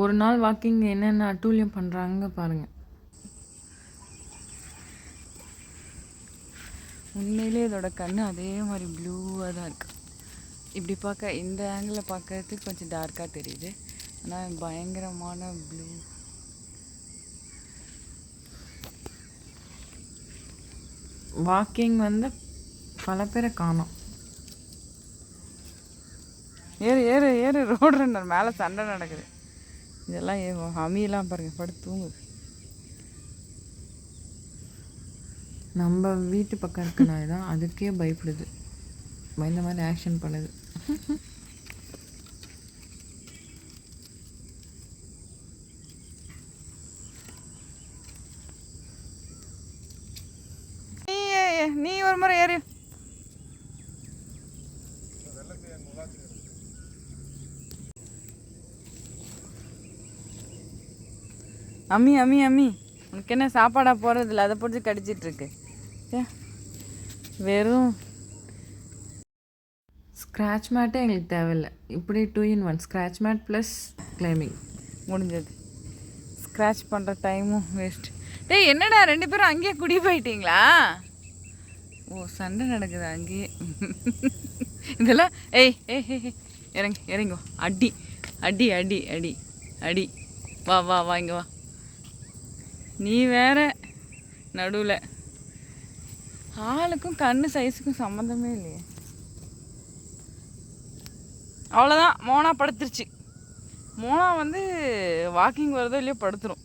ஒரு நாள் வாக்கிங் என்னென்ன அட்டூழியம் பண்ணுறாங்க பாருங்கள் உண்மையிலே இதோட கண் அதே மாதிரி ப்ளூவாக தான் இருக்குது இப்படி பார்க்க இந்த ஆங்கிளில் பார்க்கறதுக்கு கொஞ்சம் டார்க்காக தெரியுது. ஆனால் பயங்கரமான ப்ளூ வாக்கிங் வந்து பல பேரை காணும். ஏறு ஏறு ஏறு ரோடு ரன்னர் மேலே சண்டை நடக்குது. இதெல்லாம் அமியெல்லாம் பாருங்க படுத்து தூங்குது நம்ம வீட்டு பக்கம் இருக்கனால தான் அதுக்கே பயப்படுது. பயந்த மாதிரி ஆக்ஷன் பண்ணுது. நீ ஒரு முறை ஏறு. அம்மி அம்மி அம்மி. உனக்கு என்ன சாப்பாடாக போகிறதில்ல அதை பிடிச்சி கடிச்சிட்ருக்கு ஏ, வெறும் ஸ்க்ராட்ச் மேட்டே எங்களுக்கு தேவையில்லை. இப்படி two in one scratch mat plus climbing முடிஞ்சது. ஸ்க்ராட்ச் பண்ணுற டைமும் வேஸ்ட் டேய் என்னடா ரெண்டு பேரும் அங்கேயே குடி போயிட்டீங்களா? ஓ சண்டை நடக்குது அங்கேயே. இதெல்லாம் ஏய் ஏய் ஏய், ஏய், இறங்கோ. அடி அடி அடி அடி அடி. வா வா வா இங்கே வா. நீ வேற. நடுவில். ஆளுக்கும் கண்ணு சைஸுக்கும் சம்மந்தமே இல்லையே. அவ்வளோதான் மோனா படுத்துருச்சு. மோனா வந்து வாக்கிங் வருதோ இல்லையோ படுத்துரும்.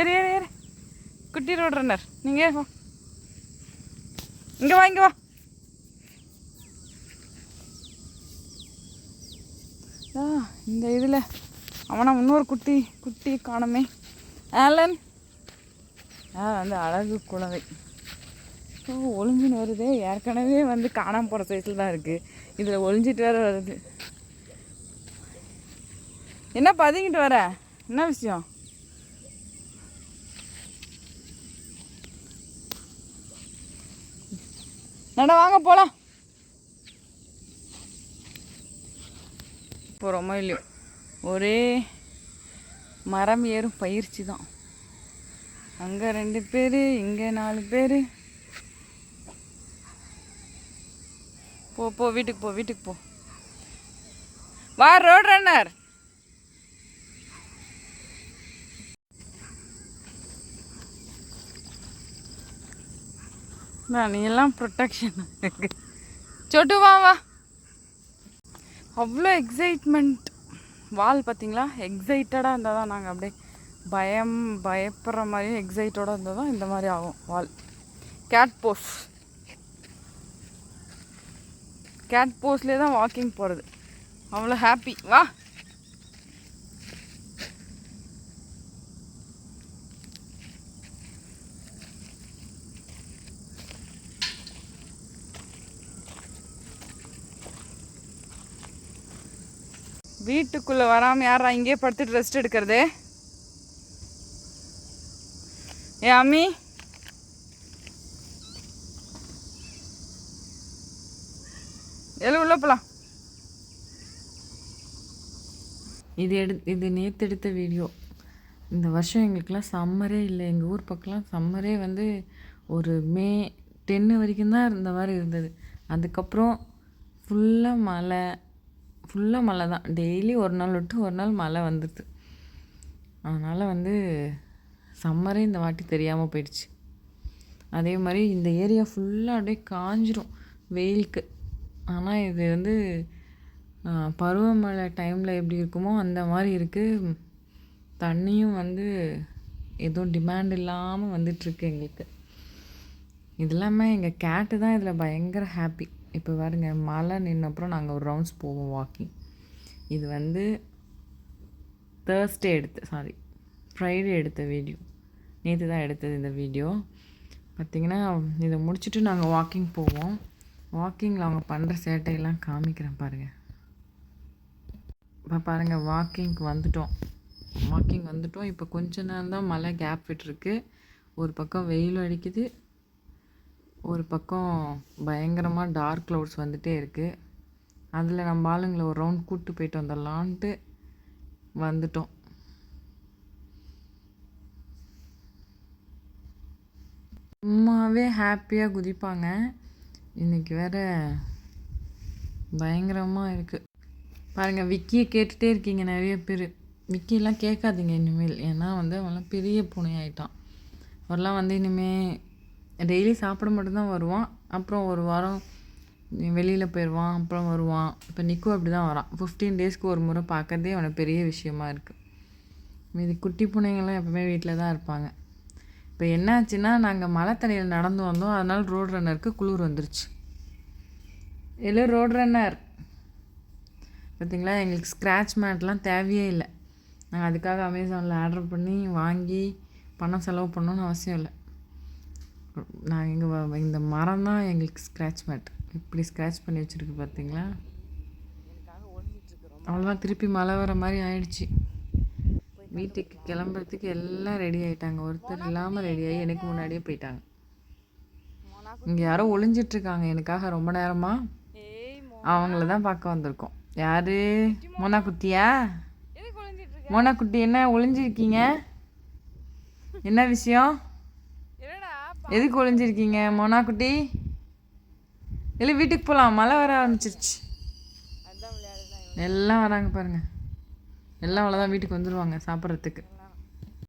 ஏறு ஏறு ஏறு. குட்டி ரோடு ரன்னர் நீங்கள் வா இங்கே வா இங்கே வா. ஆ இந்த இதில். அவனா இன்னொரு குட்டி குட்டி காணமே. ஆலன்? ஆ வந்து அழகு குழந்தை. ஓ ஒளிஞ்சுன்னு வருதே. ஏற்கனவே வந்து காணாம போகிற சைஸில் தான் இருக்குது இதில் ஒளிஞ்சிட்டு வேறு வருது. என்ன பதுங்கிட்டு வர? என்ன விஷயம்? நட வாங்க போகலாம் போகிறோமோ இல்லையோ? ஒரே மரம் ஏறும் பயிற்சி தான். அங்கே ரெண்டு பேர் இங்கே நாலு பேர். போ போ வீட்டுக்கு போ வீட்டுக்கு போ. வா ரோட் ரன்னர் நான் நீ எல்லாம் ப்ரொட்டக்ஷன் சொட்டு வா வா. அவ்வளோ எக்ஸைட்மெண்ட் வால் பார்த்தீங்களா? எக்ஸைட்டடாக இருந்தால் தான் நாங்கள் அப்படியே பயம் பயப்படுற மாதிரியும் எக்ஸைட்டோட இருந்தால் தான் இந்த மாதிரி ஆகும் வால். கேட் போஸ் கேட் போஸ்லேயே தான் வாக்கிங் போகிறது அவ்வளோ ஹாப்பி வா. வீட்டுக்குள்ளே வராமல் யாரா இங்கேயே படுத்துட்டு ரெஸ்ட் எடுக்கிறது? ஏ அம்மி? எழு உள்ள போலாம். இது எடு இது நேற்று எடுத்த வீடியோ. இந்த வருஷம் எங்களுக்கெலாம் சம்மரே இல்லை. எங்கள் ஊர் பக்கம்லாம் சம்மரே வந்து ஒரு மே டென்னு வரைக்கும் தான் இருந்த மாதிரி இருந்தது. அதுக்கப்புறம் ஃபுல்லாக மழை ஃபுல்லாக மழை தான். டெய்லி ஒரு நாள் விட்டு ஒரு நாள் மழை வந்துடுது அதனால் வந்து சம்மரே இந்த வாட்டி தெரியாமல் போயிடுச்சு. அதே மாதிரி இந்த ஏரியா ஃபுல்லாக அப்படியே காஞ்சிரும் வெயிலுக்கு. ஆனால் இது வந்து பருவமழை டைமில் எப்படி இருக்குமோ அந்த மாதிரி இருக்குது தண்ணியும் வந்து எதுவும் டிமாண்ட் இல்லாமல் வந்துட்டுருக்கு எங்களுக்கு. இது இல்லாமல் எங்கள் கேட்டு தான் இதில் பயங்கர ஹாப்பி இப்போ பாருங்க மழை நின்னப்புறம் நாங்கள் ஒரு ரவுண்ட்ஸ் போவோம் வாக்கிங் இது வந்து தேர்ஸ்டே எடுத்த சாரி ஃப்ரைடே எடுத்த வீடியோ நேற்று தான் எடுத்தது இந்த வீடியோ பார்த்திங்கன்னா இதை முடிச்சுட்டு நாங்கள் வாக்கிங் போவோம். வாக்கிங்கில் அவங்க பண்ணுற சேட்டையெல்லாம் காமிக்கிறேன் பாருங்கள் இப்போ பாருங்கள் வாக்கிங்க்கு வந்துட்டோம். வாக்கிங் வந்துட்டோம். இப்போ கொஞ்ச நேரம் தான் மழை கேப் விட்டுருக்கு. ஒரு பக்கம் வெயிலும் அடிக்குது. ஒரு பக்கம் பயங்கரமாக டார்க் க்ளவுட்ஸ் வந்துகிட்டே இருக்குது அதில் நம்ம ஆளுங்களை ஒரு ரவுண்ட் கூப்பிட்டு போயிட்டு வந்துடலான்ட்டு வந்துட்டோம். சும்மாவே ஹாப்பியாக குதிப்பாங்க. இன்னைக்கு வேறு பயங்கரமாக இருக்குது பாருங்கள் விக்கியை கேட்டுகிட்டே இருக்கீங்க நிறைய பேர். விக்கியெல்லாம் கேட்காதீங்க இனிமேல். ஏன்னா வந்து அவன்லாம் பெரிய பூனை அவர்லாம் அவரெல்லாம் வந்து இனிமேல் டெய்லி சாப்பிட மட்டும்தான் வருவான். அப்புறம் ஒரு வாரம் வெளியில் போயிடுவான் அப்புறம் வருவான். இப்போ நிக்கு அப்படி தான் வரான். ஃபிஃப்டீன் டேஸ்க்கு ஒரு முறை பார்க்கறதே அவனுக்கு பெரிய விஷயமா இருக்குது மீதி குட்டி பூனைங்கள்லாம் எப்போவுமே வீட்டில் தான் இருப்பாங்க. இப்போ என்னாச்சுன்னா நாங்கள் மழை தண்ணியில் நடந்து வந்தோம். அதனால் ரோட் ரன்னருக்கு குளிர் வந்துருச்சு. இல்லை ரோட் ரன்னர் பார்த்தீங்களா எங்களுக்கு ஸ்க்ராட்ச் மேட்லாம் தேவையே இல்லை. நாங்கள் அதுக்காக அமேசானில் ஆர்டர் பண்ணி வாங்கி பணம் செலவு பண்ணணும்னு அவசியம் இல்லை. நான் எங்கள் இந்த மரம் தான் எங்களுக்கு ஸ்க்ராட்ச் மேட் இப்படி ஸ்க்ராட்ச் பண்ணி வச்சுருக்கு பார்த்தீங்களா அவ்வளோதான் திருப்பி மழை வர மாதிரி ஆயிடுச்சு. வீட்டுக்கு கிளம்புறதுக்கு எல்லாம் ரெடி ஆயிட்டாங்க. ஒருத்தர் இல்லாமல் ரெடி ஆகி எனக்கு முன்னாடியே போயிட்டாங்க. இங்கே யாரோ ஒளிஞ்சிட்டு இருக்காங்க எனக்காக ரொம்ப நேரமா அவங்கள தான் பார்க்க வந்திருக்கோம். யாரு? மோனா குட்டியா மோனா குட்டி என்ன ஒளிஞ்சிருக்கீங்க? என்ன விஷயம்? எதுக்கு ஒளிஞ்சிருக்கீங்க மோனா குட்டி? இல்லை வீட்டுக்கு போகலாம் மழை வர ஆரம்பிச்சிருச்சு. எல்லாம் வராங்க பாருங்க. எல்லாம் அவ்வளோதான் வீட்டுக்கு வந்துடுவாங்க சாப்பிட்றதுக்கு.